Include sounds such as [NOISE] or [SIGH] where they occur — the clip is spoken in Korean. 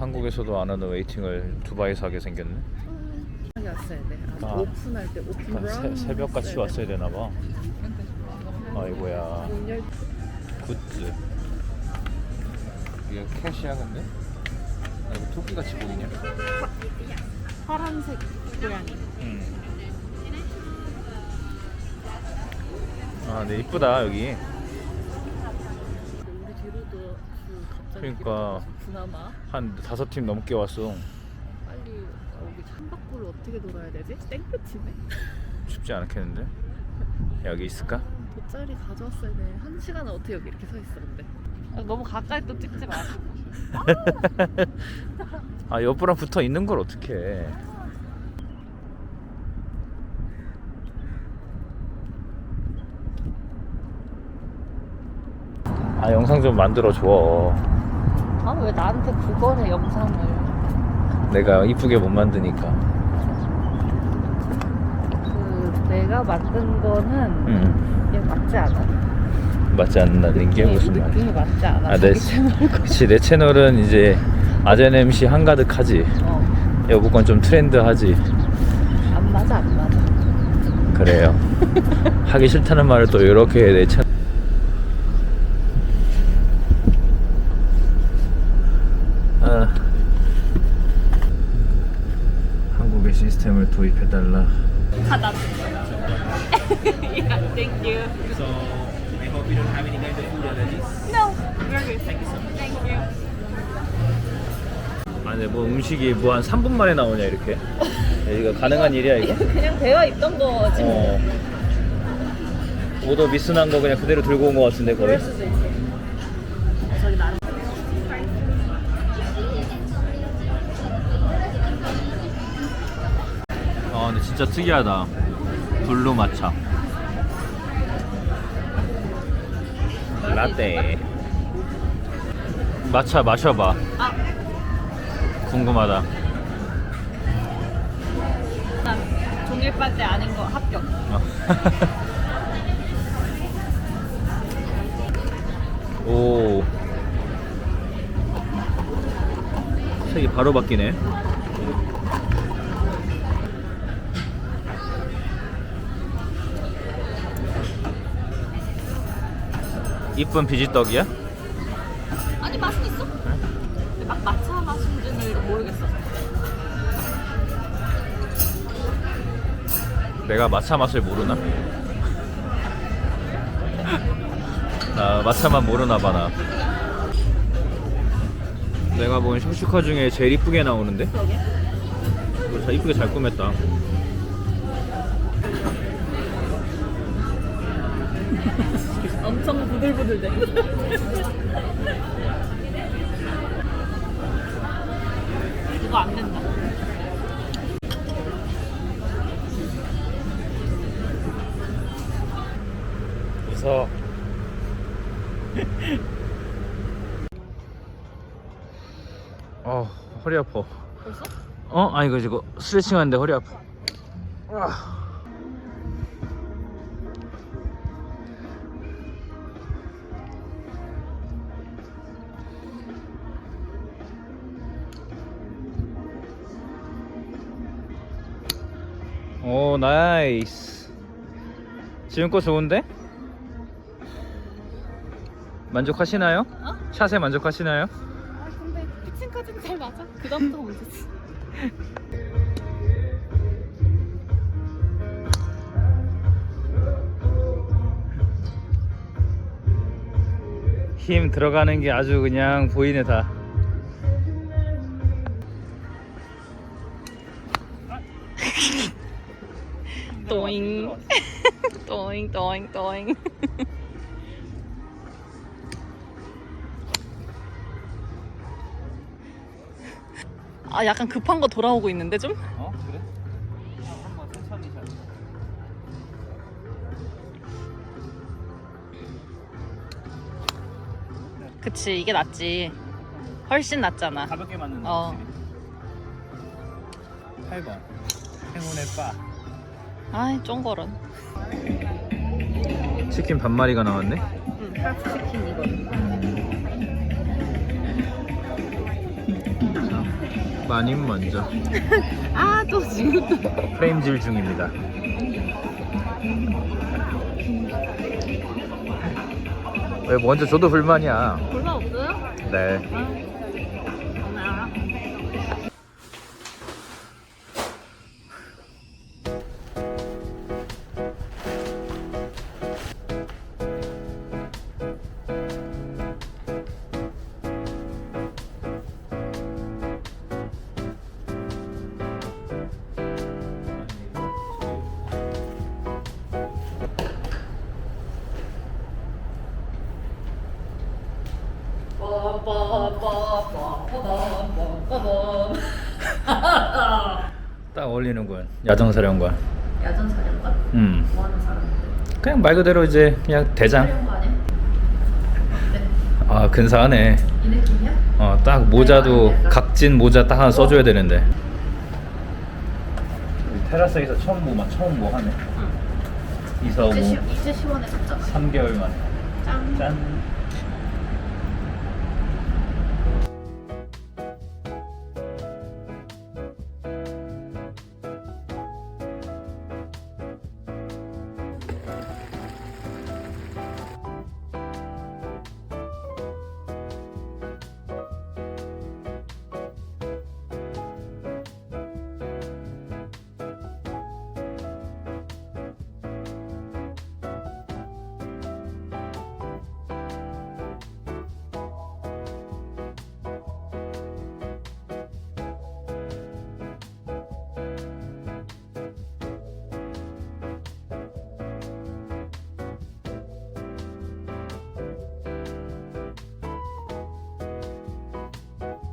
한국에서도 안 하는 웨이팅을 두바이에서 하게 생겼네. 하게 왔어야 돼. 아, 아. 오픈할 때 오픈 그러니까 새, 브라운 새벽 같이 왔어야 되나 봐. 아이고야. 열- 굿즈. 이게 캐시야 근데? 아, 이거 토끼 같이 보이냐? 파란색 고양이. 음. 아, 네 이쁘다 여기. 우리 뒤로도 그 갑자기 그러니까. 그나마 한 다섯 팀 넘게 왔어. 빨리 여기 창밖으로 어떻게 돌아야 되지? 땡볕이네. 쉽지 않겠는데? 여기 있을까? 돗자리 가져왔어야 돼. 한 시간 은 어떻게 여기 이렇게 서 있어 근데? 아, 너무 가까이 또 찍지 마. 아 옆으로 붙어 있는 걸 어떻게? 아 영상 좀 만들어 줘. 아 왜 나한테 그거래 영상을? 내가 이쁘게 못 만드니까. 그 내가 만든 거는 응. 얘 맞지 않아. 맞지 않는 게 느낌이- 무슨 말이야? 느낌이 맞지 않아. 아, 내, 자기 채널 거. 그치 내 채널은 이제 아젠 MC 한가득하지. 어, 여보 건좀 트렌드하지. 안 맞아 안 맞아. 그래요. [LAUGHS] 하기 싫다는 말을 또 이렇게 내 채널. 아, 한국의 시스템을 도입해달라. 하나. yeah, thank you. So I hope you don't have any kind of food allergies. No, we're good. Thank you so much. Thank you. 아니 뭐 음식이 뭐 한 3분 만에 나오냐 이렇게. 야, 이거 가능한 일이야 이거? 그냥 되어 있던 거지. 어. 오더 미스 난 거 그냥 그대로 들고 온 거 같은데 거의. 그럴 수도 있어. 진짜 특이하다. 블루 마차. 라떼. 마차 마셔봐. 아, 궁금하다. 난 종일 빨대 아닌 거 합격. 어. [LAUGHS] 오. 색이 바로 바뀌네 이쁜 비지떡이야? 아니 맛은 있어. 근데 막 마차 맛인지는 모르겠어. 내가 마차 맛을 모르나? 나 마차만 모르나 봐 나. 내가 본 슈슈카 중에 제일 이쁘게 나오는데? 그러게. 이거 다 이쁘게 잘 꾸몄다. [LAUGHS] 엄청 부들부들대. 이거 안 된다. 웃어. 어 허리 아파. 벌써? 어? 아니 이거 이거 스트레칭 하는데 허리 아파. 아. 오 나이스. 지금 거 좋은데? 만족하시나요? 어? 샷에 만족하시나요? 아 근데 피칭까지는 잘 맞아. 그 다음부터 문제지. 힘 들어가는 게 아주 그냥 보이네 다. 또잉. 또잉 또잉 또잉. 아 약간 급한 거 돌아오고 있는데 좀? 어 그래? 한번 천천히 잘. 그치 이게 낫지. 훨씬 낫잖아. 가볍게 맞는 어. 8번 행운의 바 아이 쫑거런. 치킨 반마리가 나왔네 응, 프라치 치킨 이거. 마님 먼저 [LAUGHS] 아, 또 지금 또. 프레임질 중입니다. 왜 먼저 줘도 불만이야? 별로 없어요? 네. 아, [LAUGHS] 딱 어울리는군. 야정사령관. 야전 사령관? 음. 뭐 하는 사람인데? 그냥 말 그대로 이제 그냥 대장. 사령관 아니야? 아 근사하네. 이 느낌이야? 어, 딱 모자도 각진 모자 딱 하나 써줘야 되는데. 테라스에서 처음 뭐, 처음 뭐 하네. 이사 오고 이제, 시, 이제 시원해졌잖아. 3개월 만에. 짠. 짠.